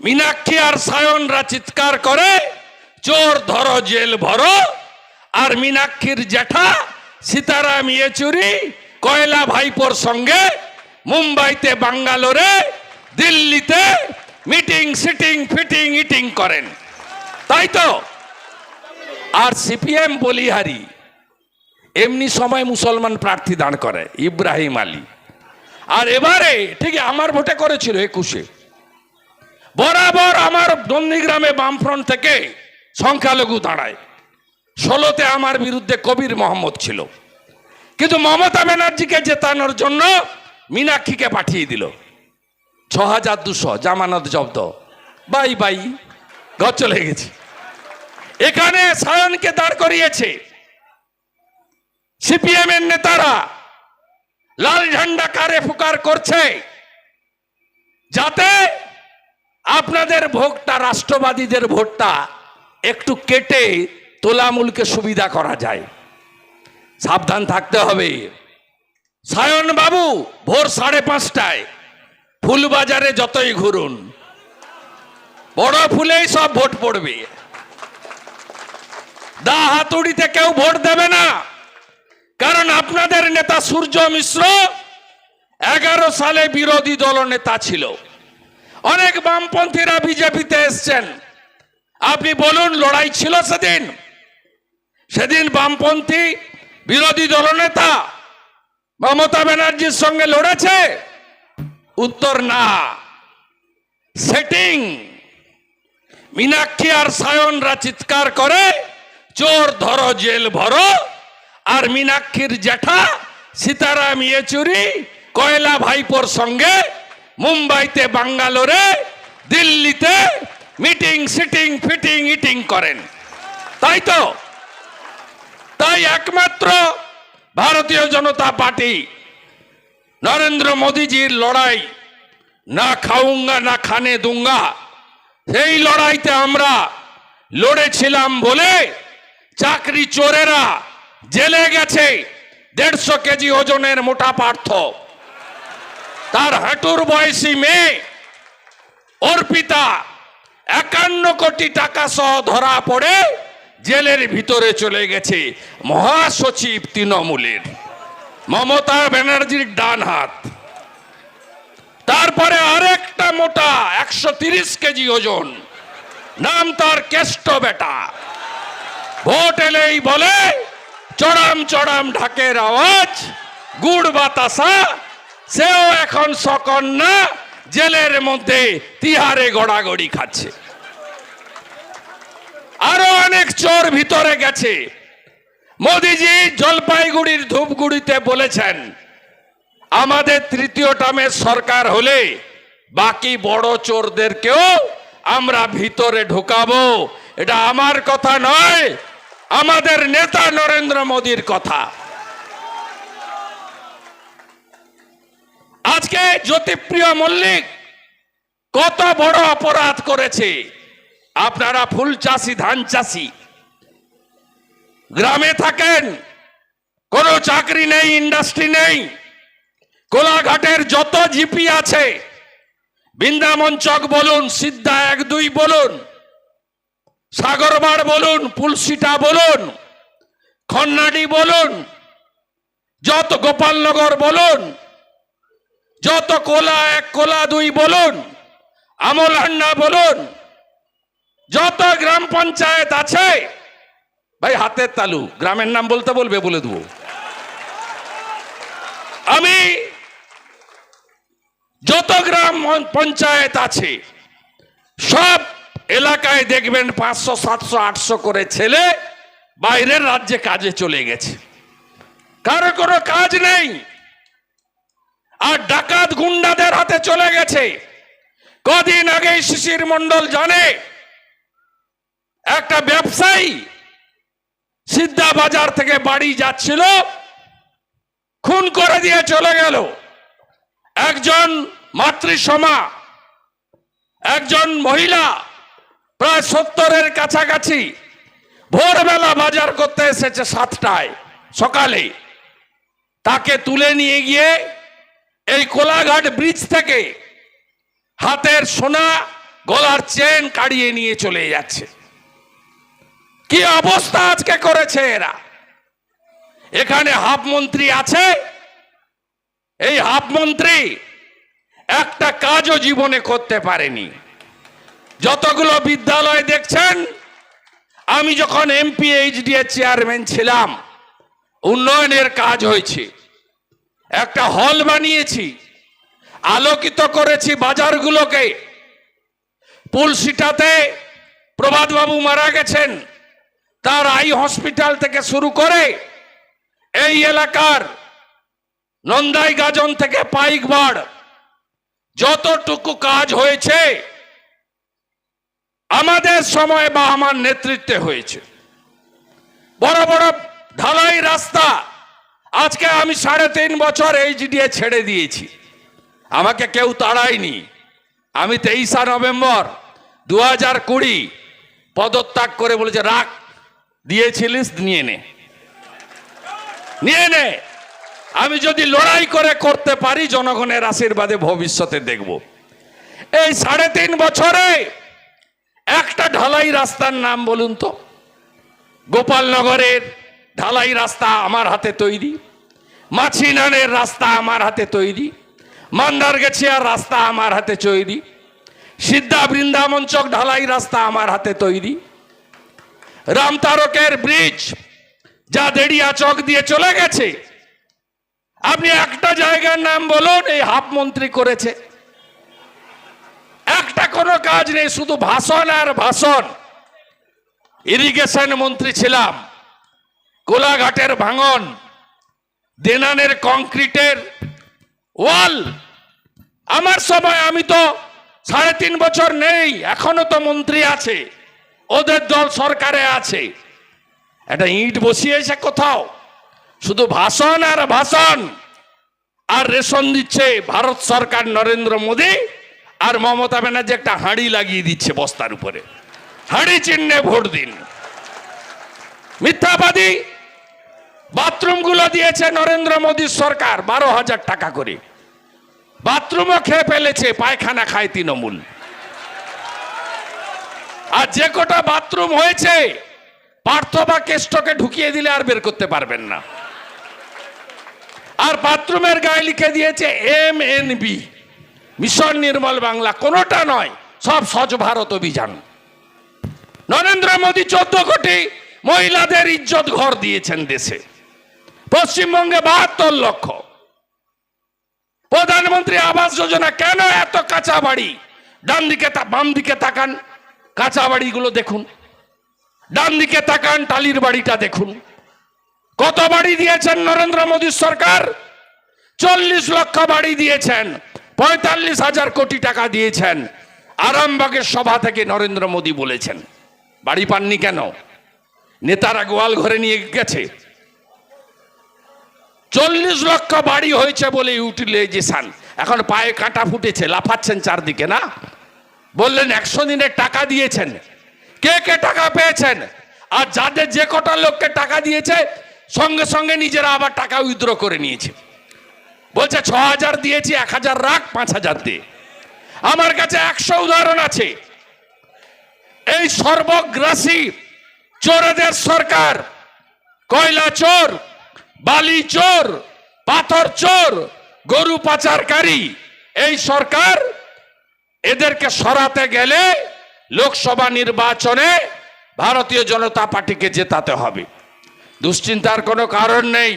মীনাক্ষী আর সায়নরা চিৎকার করে চোর ধরো, জেল ভরো। আর মীনাক্ষীর জ্যাঠা সীতারাম ইয়েচুরি, কয়লা ভাইপোর সঙ্গে মুম্বাইতে, বাঙ্গালোরে, দিল্লিতে মিটিং, সিটিং, ফিটিং, ইটিং করেন। তাই তো? আর সিপিএম বলিহারি এমনি সময় মুসলমান প্রার্থী দাঁড় করে, ইব্রাহিম আলী। আর এবারে ঠিক আমার ভোটে করেছিল একুশে। বরাবর আমার নন্দীগ্রামে বামফ্রন্ট থেকে সংখ্যালঘু দাঁড়ায়। ষোলোতে আমার বিরুদ্ধে কবির মোহাম্মদ ছিল। কিন্তু মমতা ব্যানার্জিকে জেতানোর জন্য মীনাক্ষীকে পাঠিয়ে দিল। ছ হাজার দুশো জামানত জব্দ। বাই বাই, ঘর চলে গেছে। এখানে সায়নকে দাঁড় করিয়েছে। সিপিএম এর নেতারা লাল ঝান্ডা কারে ফুকার করছে। যাতে আপনাদের ভোটটা, রাষ্ট্রবাদীদের ভোটটা একটু কেটে তোলামূলকে সুবিধা করা যায়। সাবধান থাকতে হবে। সায়ন বাবু, ভোর সাড়ে পাঁচটায় ফুলবাজারে যতই ঘুরুন, বড় ফুলেই সব ভোট পড়বে। দা হাতুড়িতে কেউ ভোট দেবে না, কারণ আপনাদের নেতা সূর্য মিশ্র এগারো সালে বিরোধী দল নেতা ছিল। অনেক বামপন্থীরা বিজেপিতে এসছেন। আপনি বলুন, লড়াই ছিল সেদিন? সেদিন বামপন্থী বিরোধী দলনেতা মমতা ব্যানার্জির সঙ্গে লড়েছে? উত্তর না। সেটিং। মীনাক্ষী আর সায়নরা চিৎকার করে, চোর ধরো, জেল ভরো। আর মীনাক্ষীর জ্যাঠা সীতারাম ইয়েচুরি, কয়লা ভাইপোর সঙ্গে মুম্বাইতে বাঙ্গালোরে, দিল্লিতে মিটিং, সিটিং, ফিটিং, ইটিং করেন। তাই তো? তাই একমাত্র ভারতীয় জনতা পার্টি নরেন্দ্র মোদীজির লড়াই, না খাউঙ্গা, না খানে দুঙ্গা, সেই লড়াইতে আমরা লড়েছিলাম বলে চাকরি চোরেরা জেলে গেছে। দেড়শো কেজি ওজনের মোটা পার্থ। তার হাঁটুর বয়সী মেয়ে অর্পিতা একান্ন কোটি টাকা সহ ধরা পড়ে জেলের ভিতরে চলে গেছে মহাসচিব তৃণমূলের। মমতা ব্যানার্জির ডান হাত। তারপরে আরেকটা মোটা একশো তিরিশ কেজি ওজন। নাম তার কেষ্ট বেটা। ভোট এলেই বলে, চড়াম চড়াম ঢাকের আওয়াজ, গুড় বাতাসা সেও এখন সকন্যা জেলের মধ্যে তিহারে গড়াগড়ি খাচ্ছে। আরও অনেক চোর ভিতরে গেছে। মোদিজি জলপাইগুড়ির ধূপগুড়িতে বলেছেন, আমাদের তৃতীয় টার্মের সরকার হলে বাকি বড় চোরদেরকেও আমরা ভিতরে ঢুকাবো। এটা আমার কথা নয়, আমাদের নেতা নরেন্দ্র মোদীর কথা। আজকে জ্যোতিপ্রিয় মল্লিক কত বড় অপরাধ করেছে। আপনারা ফুল চাষি, ধান চাষি। গ্রামে থাকেন, কোনো চাকরি নেই ইন্ডাস্ট্রি নেই। কোলাঘাটের যত জিপি আছে, বৃন্দাবন চক বলুন, সিদ্ধা এক দুই বলুন, সাগরবার বলুন, পুলসিটা বলুন, খন্নাডি বলুন, যত গোপালনগর বলুন যত কোলা এক কোলা দুই বলুন, আমল হান্না বলুন, যত গ্রাম পঞ্চায়েত আছে, ভাই হাতের তালু, গ্রামের নাম বলতে বলবে বলে দেবো। আমি যত গ্রাম পঞ্চায়েত আছে, সব এলাকায় দেখবেন পাঁচশো, সাতশো, আটশো করে ছেলে বাইরের রাজ্যে কাজে চলে গেছে। কারও কোনো কাজ নেই। আর ডাকাত গুন্ডাদের হাতে চলে গেছে। কদিন আগে শিশির মন্ডল জানে, একটা ব্যবসায়ী সিদ্ধা বাজার থেকে বাড়ি যাচ্ছিল, খুন করে দিয়ে চলে গেল। একজন মাতৃসমা, একজন মহিলা, প্রায় সত্তরের কাছাকাছি, ভোরবেলা বাজার করতে এসেছে সাতটায়, সকালে। তাকে তুলে নিয়ে গিয়ে এই কোলাঘাট ব্রিজ থেকে হাতের সোনা, গলার চেন কাড়িয়ে নিয়ে চলে যাচ্ছে। কি অবস্থা আজকে করেছে এরা? এখানে হাফ মন্ত্রী আছে। এই হাফ মন্ত্রী একটা কাজও জীবনে করতে পারেনি। যতগুলো বিদ্যালয় দেখছেন, আমি যখন এমপি এইচডিএ চেয়ারম্যান ছিলাম, উন্নয়নের কাজ হয়েছে। একটা হল বানিয়েছি, আলোকিত করেছি বাজারগুলোকে। পুলসিটাতে প্রভাতবাবু মারা গেছেন, তার আই হসপিটাল থেকে শুরু করে এই এলাকার নন্দাই গাজন থেকে পাইকবাড় যতটুকু কাজ হয়েছে, আমাদের সময় বা আমার নেতৃত্বে হয়েছে। বড় বড় ঢালাই রাস্তা আজকে আমি সাড়ে তিন বছর এইচডিএ ছেড়ে দিয়েছি। আমাকে কেউ তাড়ায়নি। আমি তেইশা নভেম্বর দু হাজার কুড়ি পদত্যাগ করে বলেছে, রাখ, দিয়েছিলিস, নিয়ে নে। নিয়ে নে। আমি যদি লড়াই করে করতে পারি, জনগণের আশীর্বাদে ভবিষ্যতে দেখব। এই সাড়ে তিন বছরে একটা ঢালাই রাস্তার নাম বলুন তো। গোপালনগরের ঢালাই রাস্তা আমার হাতে তৈরি মাছিনানের রাস্তা আমার হাতে তৈরি, মান্দার মান্দারগেছিয়ার রাস্তা আমার হাতে তৈরি, সিদ্ধা বৃন্দাবন চক ঢালাই রাস্তা আমার হাতে তৈরি। রামতারকের ব্রিজ যা দেড়িয়া চক দিয়ে চলে গেছে, আপনি একটা জায়গার নাম বলুন, এই হাফ মন্ত্রী করেছে। একটা কোনো কাজ নেই, শুধু ভাষণ আর ভাষণ। ইরিগেশন মন্ত্রী ছিলাম। কোলাঘাটের ভাঙন, দেনানের কংক্রিটের ওয়াল। আমার সময় আমি তো সাড়ে তিন বছর নেই, এখনও তো মন্ত্রী আছে, ওদের দল সরকারে আছে। একটা ইট বসিয়েছে কোথাও, শুধু ভাষণ আর ভাষণ, আর রেশন দিচ্ছে ভারত সরকার নরেন্দ্র মোদী, আর মমতা ব্যানার্জি একটা হাঁড়ি লাগিয়ে দিচ্ছে বস্তার উপরে। হাঁড়ি চিহ্নে ভোট দিন। মিথ্যাবাদী বাথরুমগুলো দিয়েছে নরেন্দ্র মোদীর সরকার বারো হাজার টাকা করে। বাথরুমও খেয়ে ফেলেছে, পায়খানা খায় তৃণমূল। আর যে কটা বাথরুম হয়েছে, পার্থ বা কেষ্টকে ঢুকিয়ে দিলে আর বের করতে পারবেন না। আর বাথরুমের গায়ে লিখে দিয়েছে M N B, mission Nirmal Bangla. কোনোটা নয়, সব স্বচ্ছ ভারত অভিযান। নরেন্দ্র মোদী চোদ্দ কোটি মহিলাদের ইজ্জত ঘর দিয়েছেন দেশে। পশ্চিমবঙ্গে বাহাত্তর লক্ষ। প্রধানমন্ত্রী আবাস যোজনা কেন এত কাঁচা বাড়ি ডান দিকে বাম দিকে তাকান কাঁচা বাড়িগুলো দেখুন। ডান দিকে তাকান, টালির বাড়িটা দেখুন। কত বাড়ি দিয়েছেন নরেন্দ্র মোদীর সরকার? চল্লিশ লক্ষ বাড়ি দিয়েছেন, পঁয়তাল্লিশ হাজার কোটি টাকা দিয়েছেন। আরামবাগের সভা থেকে নরেন্দ্র মোদী বলেছেন। বাড়ি পাননি কেন? নেতারা গোয়াল ঘরে নিয়ে গেছে। চল্লিশ লক্ষ বাড়ি হয়েছে বলে ইউটিলাইজেশন। এখন পায়ে কাঁটা ফুটেছে, লাফাচ্ছেন চারদিকে, না? বললেন, একশো দিনের টাকা দিয়েছেন। কে কে টাকা পেয়েছেন? আর যাদের যে কটা লোককে টাকা দিয়েছে, সঙ্গে সঙ্গে নিজেরা আবার টাকা উইথড্র করে নিয়েছে। বলছে, ছ হাজার দিয়েছি, এক হাজার রাখ, পাঁচ হাজার দিয়ে আমার কাছে একশো উদাহরণ আছে। এই সর্বগ্রাসী চোরেদের সরকার, কয়লা চোর বালি চোর, পাথর চোর, গরু পাচারকারী। এই সরকার এদেরকে সরাতে গেলে লোকসভা নির্বাচনে ভারতীয় জনতা পার্টিকে জেতাতে হবে। দুশ্চিন্তার কোনো কারণ নেই।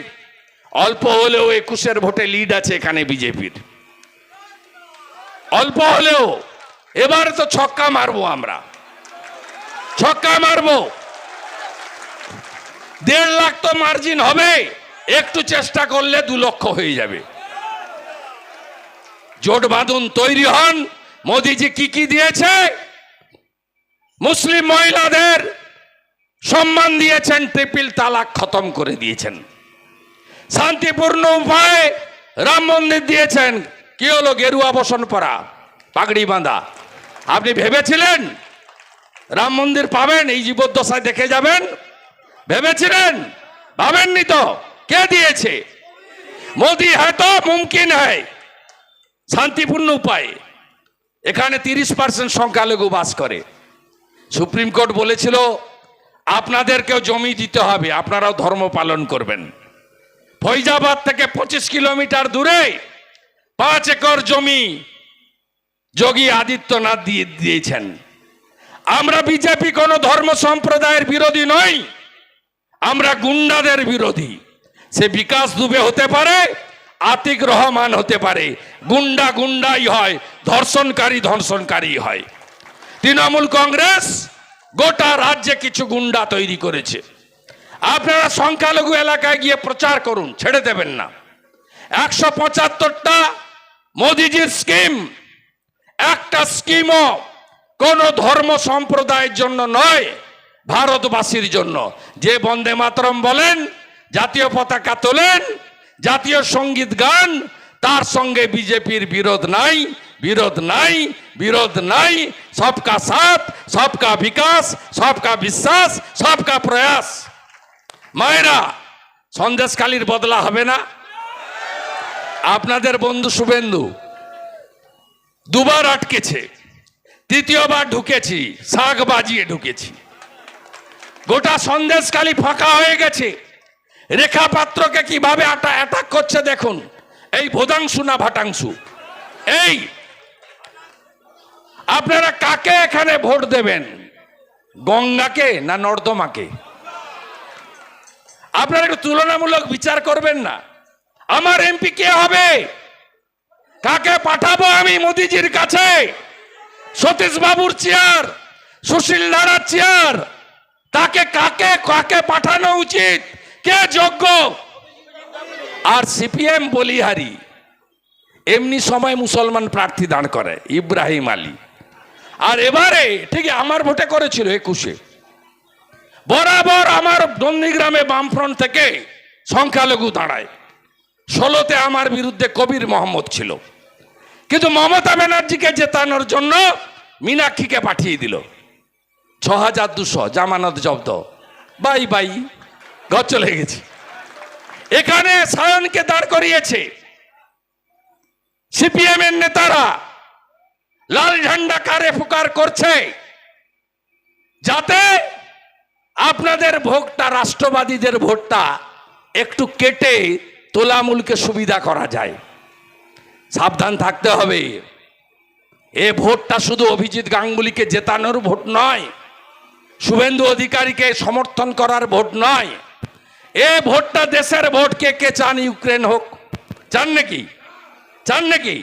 অল্প হলেও একুশের ভোটে লিড আছে এখানে বিজেপির। অল্প হলেও এবারে তো ছক্কা মারবো আমরা। ছক্কা মারবো। দেড় লাখ তো মার্জিন হবে। একটু চেষ্টা করলে দু লক্ষ হয়ে যাবে। জোট বাঁধুন তৈরি হন। মোদিজি কি কি দিয়েছে? মুসলিম মহিলাদের সম্মান দিয়েছেন, ট্রিপিল তালাক খতম করে দিয়েছেন। শান্তিপূর্ণ উপায়ে রাম মন্দির দিয়েছেন। কি হলো গেরুয়া বসন পরা, পাগড়ি বাঁধা? আপনি ভেবেছিলেন রাম মন্দির পাবেন? এই জীবদ্দশায় দেখে যাবেন? ভেবেছিলেন? ভাবেননি তো? কে দিয়েছে? মোদি হ্যাঁ তো মুমকিন হ্যায় শান্তিপূর্ণ উপায়। এখানে তিরিশ পার্সেন্ট সংখ্যালঘু বাস করে। সুপ্রিম কোর্ট বলেছিল, আপনাদেরকেও জমি দিতে হবে, আপনারাও ধর্ম পালন করবেন। ফৈজাবাদ থেকে পঁচিশ কিলোমিটার দূরে পাঁচ একর জমি যোগী আদিত্যনাথ দিয়ে দিয়েছেন। আমরা বিজেপি কোনো ধর্ম সম্প্রদায়ের বিরোধী নই, আমরা গুন্ডাদের বিরোধী। সে বিকাশ দুবে হতে পারে, আতিক রহমান হতে পারে। গুন্ডা গুন্ডাই হয়, ধর্ষণকারী ধর্ষণকারী হয়। তৃণমূল কংগ্রেস গোটা রাজ্যে কিছু গুন্ডা তৈরি করেছে। আপনারা সংখ্যালঘু এলাকায় গিয়ে প্রচার করুন, ছেড়ে দেবেন না। একশো পঁচাত্তরটা মোদিজির স্কিম, একটা স্কিমও কোন ধর্ম সম্প্রদায়ের জন্য নয়, ভারতবাসীর জন্য। যে বন্দে মাতরম বলেন জাতীয় পতাকা তোলেন, জাতীয় সংগীত গান, তার সঙ্গে বিজেপির বিরোধ নাই বিরোধ নাই বিরোধ নাই, সবকা সাথ, সবকা বিকাশ, সবকা বিশ্বাস, সবকা প্রয়াস। মায়েরা সন্দেশকালীর বদলা হবে না। আপনাদের বন্ধু শুভেন্দু, দুবার আটকেছে, তৃতীয়বার ঢুকেছি, শাক বাজিয়ে ঢুকেছি। গোটা সন্দেশকালী ফাঁকা হয়ে গেছে। রেখা পাত্রকে কীভাবে আটা অ্যাটাক করছে দেখুন। এই ভোদাংশু না ভাটাংশু? এই, আপনারা কাকে এখানে ভোট দেবেন? গঙ্গাকে না নর্দমাকে? আপনারা একটু তুলনামূলক বিচার করবেন না। আমার এমপি কে হবে? কাকে পাঠাবো আমি মোদিজির কাছে? সতীশ বাবুর চেয়ার, সুশীল লাড়ার চেয়ার। তাকে কাকে কাকে পাঠানো উচিত? কে যোগ্য? আর সিপিএম বলিহারি, এমনি সময় মুসলমান প্রার্থী দাঁড় করে, ইব্রাহিম আলী। আর এবারে, ঠিক আমার ভোটে করেছিল একুশে। বরাবর আমার নন্দীগ্রামে বামফ্রন্ট থেকে সংখ্যালঘু দাঁড়ায়। ষোলোতে আমার বিরুদ্ধে কবির মোহাম্মদ ছিল। কিন্তু মমতা ব্যানার্জিকে জেতানোর জন্য মীনাক্ষীকে পাঠিয়ে দিল। ছ হাজার দুশো জামানত জব্দ। Bye bye. ঘর চলে গেছে। এখানে সায়নকে দাঁড় করিয়েছে। সিপিএম এর নেতারা লাল ঝান্ডা কারে ফুকার করছে যাতে আপনাদের ভোটটা, রাষ্ট্রবাদীদের ভোটটা একটু কেটে তোলামূলকে সুবিধা করা যায়। সাবধান থাকতে হবে। এ ভোটটা শুধু অভিজিৎ গাঙ্গুলিকে জেতানোর ভোট নয়, শুভেন্দু অধিকারীকে সমর্থন করার ভোট নয় এ ভোটটা দেশের ভোট কে কে চান ইউক্রেন হোক চান নাকি চান নাকি